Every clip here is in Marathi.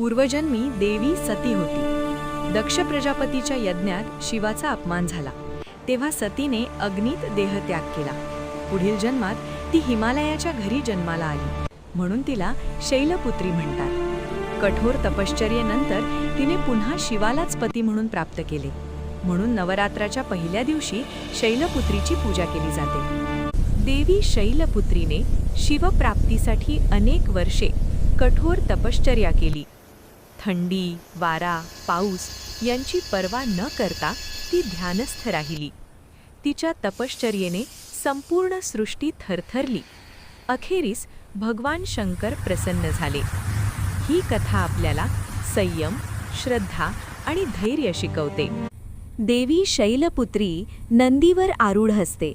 पूर्वजन्मी देवी सती होती. दक्ष प्रजापतीच्या यज्ञात शिवाचा अपमान झाला. तेव्हा सतीने अग्नीत देहत्याग केला. पुढील जन्मात ती हिमालयाच्या घरी जन्माला आली. म्हणून तिला शैलपुत्री म्हणतात. कठोर तपश्चर्येनंतर तिने पुन्हा शिवालाच पती म्हणून प्राप्त केले. म्हणून नवरात्राच्या पहिल्या दिवशी शैलपुत्रीची पूजा केली जाते. देवी शैलपुत्रीने शिवप्राप्तीसाठी अनेक वर्षे कठोर तपश्चर्या केली. थंडी वारा पाऊस यांची पर्वा न करता ती ध्यानस्थ राहिली. तिच्या तपश्चर्येने संपूर्ण सृष्टी थरथरली. अखेरीस भगवान शंकर प्रसन्न झाले. ही कथा आपल्याला संयम श्रद्धा आणि धैर्य शिकवते. देवी शैलपुत्री नंदीवर आरूढ असते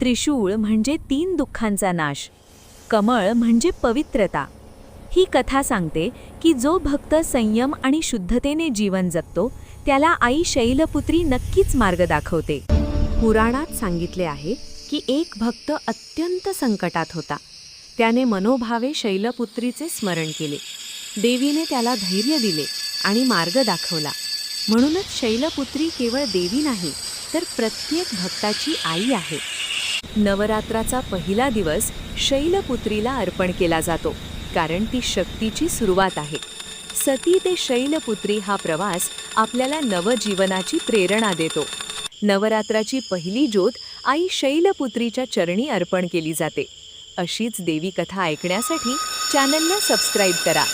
त्रिशूळ म्हणजे तीन दुःखांचा नाश. कमळ म्हणजे पवित्रता. ही कथा सांगते की जो भक्त संयम आणि शुद्धतेने जीवन जगतो त्याला आई शैलपुत्री नक्कीच मार्ग दाखवते. पुराणात सांगितले आहे की एक भक्त अत्यंत संकटात होता. त्याने मनोभावे शैलपुत्रीचे स्मरण केले. देवीने त्याला धैर्य दिले आणि मार्ग दाखवला. म्हणूनच शैलपुत्री केवळ देवी नाही तर प्रत्येक भक्ताची आई आहे. नवरात्राचा पहिला दिवस शैलपुत्रीला अर्पण केला जातो. कारण ती शक्तीची सुरुवात आहे. सती ते शैलपुत्री हा प्रवास आपल्याला नवजीवनाची प्रेरणा देतो. नवरात्राची पहिली ज्योत आई शैलपुत्रीच्या चरणी अर्पण केली जाते. अशीच देवी कथा ऐकण्यासाठी चॅनलला सबस्क्राईब करा.